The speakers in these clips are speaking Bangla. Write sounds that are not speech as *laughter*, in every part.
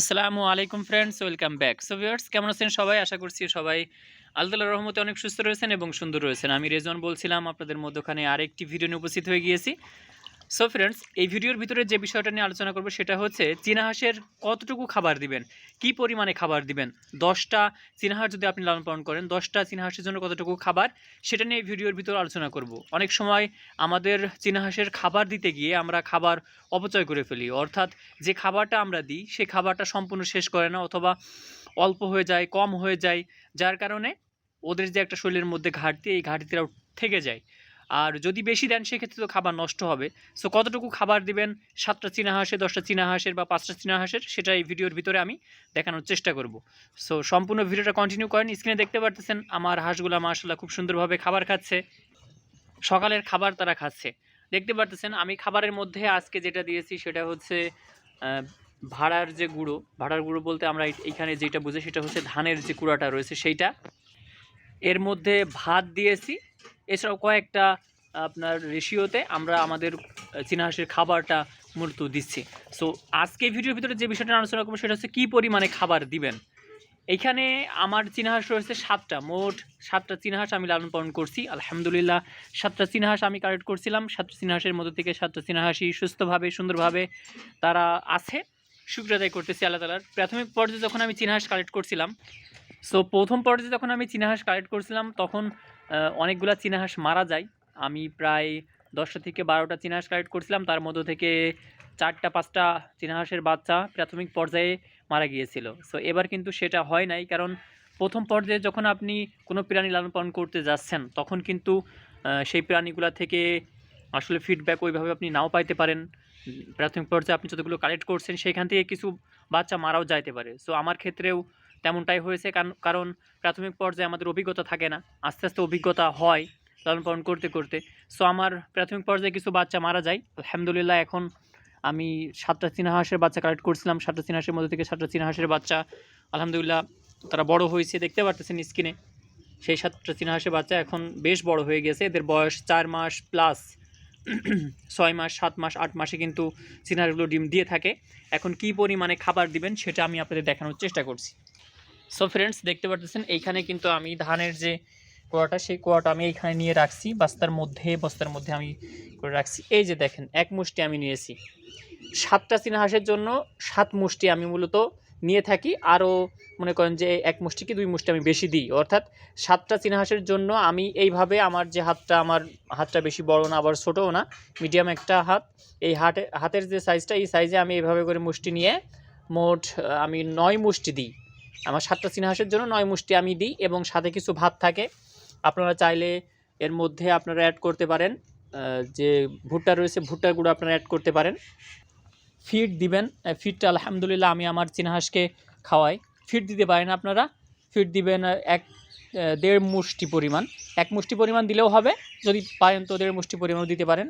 আসসালামু আলাইকুম friends welcome back so viewers কেমন আছেন সবাই? আশা করছি সবাই আল্লাহ রহমতে অনেক সুস্থ রয়েছেন এবং সুন্দর রয়েছেন। আমি রেজন বলছিলাম, আপনাদের মধ্যখানে আরেকটি ভিডিও নিয়ে উপস্থিত হয়ে গিয়েছি। সো ফ্রেন্ডস এই ভিডিওর ভিতরে যে বিষয়টা নিয়ে আলোচনা করব সেটা হচ্ছে, চীনা হাঁসের কতটুকু খাবার দিবেন? কি পরিমাণে খাবার দিবেন? দশটা চীনা হাঁস যদি আপনি লালন পালন করেন, দশটা চীনা হাঁসের জন্য কতটুকু খাবার? সেটা নিয়ে এই ভিডিওর ভিতরে আলোচনা করব। অনেক সময় আমাদের চীনা হাঁসের খাবার দিতে গিয়ে আমরা খাবার অপচয় করে ফেলি। অর্থাৎ যে খাবারটা আমরা দিই, সে খাবারটা সম্পূর্ণ শেষ করে না অথবা অল্প হয়ে যায়, কম হয়ে যায়। যার কারণে ওদের যে একটা শরীরের মধ্যে ঘাটতি, এই ঘাটতিটা থেকে যায়। আর যদি বেশি দেন, সেক্ষেত্রে তো খাবার নষ্ট হবে। সো কতটুকু খাবার দিবেন? সাতটা চীনা হাঁসের, দশটা চীনা হাঁসের বা পাঁচটা চীনা হাঁসের সেটা এই ভিডিওর ভিতরে আমি দেখানোর চেষ্টা করব। সো সম্পূর্ণ ভিডিওটা কন্টিনিউ করেন স্ক্রিনে দেখতে পারতেছেন, আমার হাঁসগুলা মাশাল্লাহ খুব সুন্দরভাবে খাবার খাচ্ছে। সকালের খাবার তারা খাচ্ছে। দেখতে পারতেছেন, আমি খাবারের মধ্যে আজকে যেটা দিয়েছি, সেটা হচ্ছে ভাড়ার যে গুঁড়ো, ভাড়ার গুঁড়ো বলতে আমরা এইখানে যেটা বুঝি, সেটা হচ্ছে ধানের যে কুড়াটা রয়েছে, সেইটা। এর মধ্যে ভাত দিয়েছি এছাড়াও কয়েকটা আপনার রেশিওতে আমরা আমাদের আহ, চীনা হাঁসের খাবারটা মূলত দিচ্ছি। সো আজকে ভিডিওর ভিতরে যে বিষয়টা আলোচনা করব সেটা হচ্ছে কী পরিমাণে খাবার দিবেন। এইখানে আমার চীনা হাঁস রয়েছে সাতটা মোট সাতটা চীনা হাঁস আমি লালন পালন করছি আলহামদুলিল্লাহ। সাতটা চীনাহাঁস আমি কালেক্ট করছিলাম সাতটা চীনা হাঁসের মধ্যে থেকে সাতটা চীনাহাঁসই সুস্থভাবে সুন্দরভাবে তারা আছে শুক্র আদায় করতেছি আল্লাহ তালার প্রাথমিক পর্যায়ে যখন আমি চীনা হাঁস কালেক্ট করছিলাম সো প্রথম পর্যায়ে যখন আমি চীনা হাঁস কালেক্ট করছিলাম তখন অনেকগুলা চীনা হাঁস মারা যায়। আমি প্রায় দশটা থেকে বারোটা চীনা হাঁস কালেক্ট করছিলাম। তার মধ্য থেকে চারটা, পাঁচটা চীনা হাঁসের বাচ্চা প্রাথমিক পর্যায়ে মারা গিয়েছিল। সো এবার কিন্তু সেটা হয় নাই। কারণ প্রথম পর্যায়ে যখন আপনি কোনো প্রাণী লালন পালন করতে যাচ্ছেন, তখন কিন্তু সেই প্রাণীগুলা থেকে আসলে ফিডব্যাক ওইভাবে আপনি নাও পাইতে পারেন। প্রাথমিক পর্যায়ে আপনি যতগুলো কালেক্ট করছেন, সেখান থেকে কিছু বাচ্চা মারাও যাইতে পারে। সো আমার ক্ষেত্রেও তেমনটাই হয়েছে কারণ- প্রাথমিক পর্যায়ে আমাদের অভিজ্ঞতা থাকে না। আস্তে আস্তে অভিজ্ঞতা হয় লালন পালন করতে করতে। সো আমার প্রাথমিক পর্যায়ে কিছু বাচ্চা মারা যায়। আলহামদুলিল্লাহ, এখন আমি সাতটা চীনা হাঁসের বাচ্চা কালেক্ট করছিলাম। সাতটা চীনা হাঁসের মধ্যে থেকে সাতটা চীনা হাঁসের বাচ্চা, আলহামদুলিল্লাহ, তারা বড় হয়েছে, দেখতে পারতেছেন স্ক্রিনে। সেই সাতটা চীনা হাঁসের বাচ্চা এখন বেশ বড় হয়ে গেছে। এদের বয়স চার মাস প্লাস *clears throat* ছয় মাস, সাত মাস, আট মাসে কিন্তু চীনা হাঁসগুলো ডিম দিয়ে থাকে। এখন কি পরিমাণে খাবার দিবেন, সেটা আমি আপনাদের দেখানোর চেষ্টা করছি। সো ফ্রেন্ডস দেখতে পারতেছেন, এইখানে কিন্তু আমি ধানের যে কোয়াটা, সেই কোয়াটা আমি এইখানে নিয়ে রাখছি। বস্তার মধ্যে বস্তার মধ্যে আমি করে রাখছি। এই যে দেখেন, এক মুষ্টি আমি নিয়েছি। সাতটা চীনা জন্য সাত মুষ্টি আমি মূলত নিয়ে থাকি। আরও মনে করেন যে এক মুষ্টি কি দুই মুষ্টি আমি বেশি দিই। অর্থাৎ সাতটা চীনা জন্য আমি এইভাবে আমার যে হাতটা, আমার হাতটা বেশি বড় না, আবার ছোটও না, মিডিয়াম একটা হাত, এই হাটে, হাতের যে সাইজটা এই সাইজে আমি এইভাবে করে মুষ্টি নিয়ে মোট আমি নয় মুষ্টি দিই। আমার সাতটা চীনাহাঁসের জন্য নয় মুষ্টি আমি দিই এবং সাথে কিছু ভাত থাকে। আপনারা চাইলে এর মধ্যে আপনারা অ্যাড করতে পারেন যে ভুট্টা রয়েছে, ভুট্টার গুঁড়ো আপনারা অ্যাড করতে পারেন। ফিড দিবেন ফিডটা আলহামদুলিল্লাহ আমি আমার চীনা হাঁসকে খাওয়াই। ফিড দিতে পারেন আপনারা ফিড দিবেন এক দেড় মুষ্টি পরিমাণ। এক মুষ্টি পরিমাণ দিলেও হবে, যদি পারেন তো দেড় মুষ্টি পরিমাণও দিতে পারেন।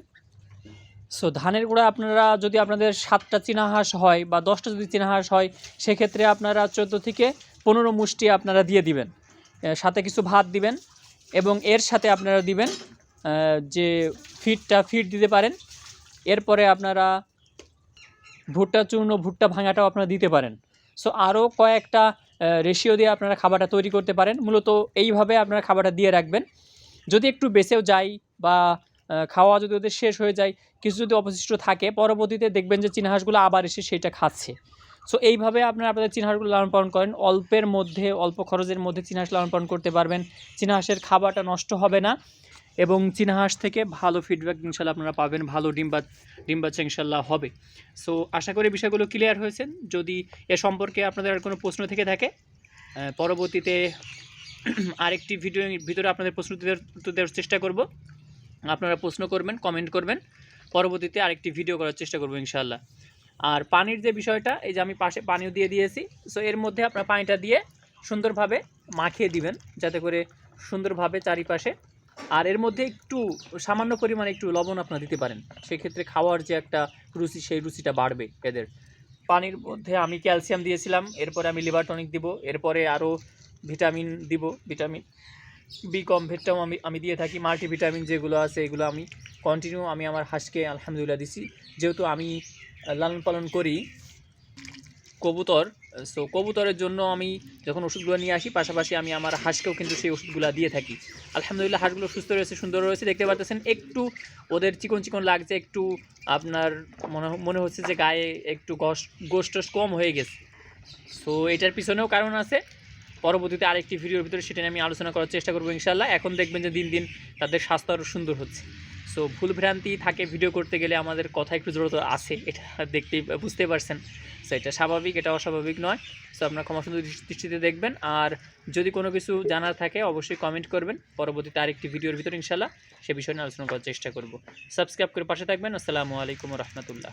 সো ধানের গুঁড়া আপনারা যদি আপনাদের সাতটা চীনা হাঁস হয় বা দশটা যদি চীনা হাঁস হয়, সেক্ষেত্রে আপনারা চোদ্দ থেকে পনেরো মুষ্টি আপনারা দিয়ে দিবেন। সাথে কিছু ভাত দিবেন এবং এর সাথে আপনারা দিবেন যে ফিডটা ফিড দিতে পারেন। এরপরে আপনারা ভুট্টা চূর্ণ, ভুট্টা ভাঙাটাও আপনারা দিতে পারেন। সো আরও কয়েকটা রেশিও দিয়ে আপনারা খাবারটা তৈরি করতে পারেন। মূলত এইভাবে আপনারা খাবারটা দিয়ে রাখবেন। যদি একটু বেঁচেও যায় বা খাওয়া যদি ওদের শেষ হয়ে যায়, কিছু যদি অবশিষ্ট থাকে, পরবর্তীতে দেখবেন যে চীনা হাঁসগুলো আবার এসে সেটা খাচ্ছে। সো এইভাবে আপনারা আপনাদের চীনা হাঁসগুলো লালন পালন করেন। অল্পের মধ্যে, অল্প খরচের মধ্যে চীনা হাঁস লালন পালন করতে পারবেন। চীনা হাঁসের খাবারটা নষ্ট হবে না এবং চীনা হাঁস থেকে ভালো ফিডব্যাক ইনশাল্লাহ আপনারা পাবেন, ভালো ডিম বা ডিম বাচ্চা ইনশাল্লাহ হবে। সো আশা করি বিষয়গুলো ক্লিয়ার হয়েছেন। যদি এ সম্পর্কে আপনাদের আর কোনো প্রশ্ন থেকে থাকে পরবর্তীতে আরেকটি ভিডিও ভিতরে আপনাদের প্রশ্ন দেওয়ার চেষ্টা করব। আপনারা প্রশ্ন করবেন কমেন্ট করবেন। পরবর্তীতে আরেকটি ভিডিও করার চেষ্টা করব ইনশাল্লাহ আর পানির যে বিষয়টা, এই যে আমি পাশে পানিও দিয়ে দিয়েছি সো এর মধ্যে আপনার পানিটা দিয়ে সুন্দরভাবে মাখিয়ে দিবেন, যাতে করে সুন্দরভাবে চারিপাশে। আর এর মধ্যে একটু, সামান্য পরিমাণে একটু লবণ আপনারা দিতে পারেন। সেক্ষেত্রে খাওয়ার যে একটা রুচি, সেই রুচিটা বাড়বে এদের। পানির মধ্যে আমি ক্যালসিয়াম দিয়েছিলাম, এরপরে আমি লিভার টনিক দিব, এরপরে আরও ভিটামিন দিব, ভিটামিন বি কমভেটটাও আমি আমি দিয়ে থাকি মাল্টিভিটামিন যেগুলো আছে, এগুলো আমি কন্টিনিউ আমি আমার হাঁসকে আলহামদুলিল্লাহ দিছি। যেহেতু আমি লালন পালন করি কবুতর সো কবুতরের জন্য আমি যখন ওষুধগুলো নিয়ে আসি, পাশাপাশি আমি আমার হাঁসকেও কিন্তু সেই ওষুধগুলো দিয়ে থাকি। আলহামদুলিল্লাহ, হাঁসগুলো সুস্থ রয়েছে, সুন্দর রয়েছে, দেখতে পাচ্ছেন একটু ওদের চিকন চিকন লাগছে, একটু আপনার মনে মনে হচ্ছে যে গায়ে একটু গস, গোশ টোস কম হয়ে গেছে। সো এটার পিছনেও কারণ আছে। পরবর্তীতে আরেকটি ভিডিওর ভিতরে সেটা নিয়ে আমি আলোচনা করার চেষ্টা করব ইনশাল্লাহ এখন দেখবেন যে দিন দিন তাদের স্বাস্থ্য আরও সুন্দর হচ্ছে। সো ভুল ভ্রান্তি থাকে ভিডিও করতে গেলে আমাদের কথা একটু জড়তা আছে, এটা দেখতেই বুঝতে পারছেন। সো এটা স্বাভাবিক, এটা অস্বাভাবিক নয়। সো আপনার ক্ষমা সুন্দর দৃষ্টিতে দেখবেন। আর যদি কোনো কিছু জানার থাকে, অবশ্যই কমেন্ট করবেন। পরবর্তীতে আরেকটি ভিডিওর ভিতরে ইনশাল্লাহ সে বিষয়ে নিয়ে আলোচনা করার চেষ্টা করব। সাবস্ক্রাইব করে পাশে থাকবেন। আসসালামু আলাইকুম রহমতুল্লাহ।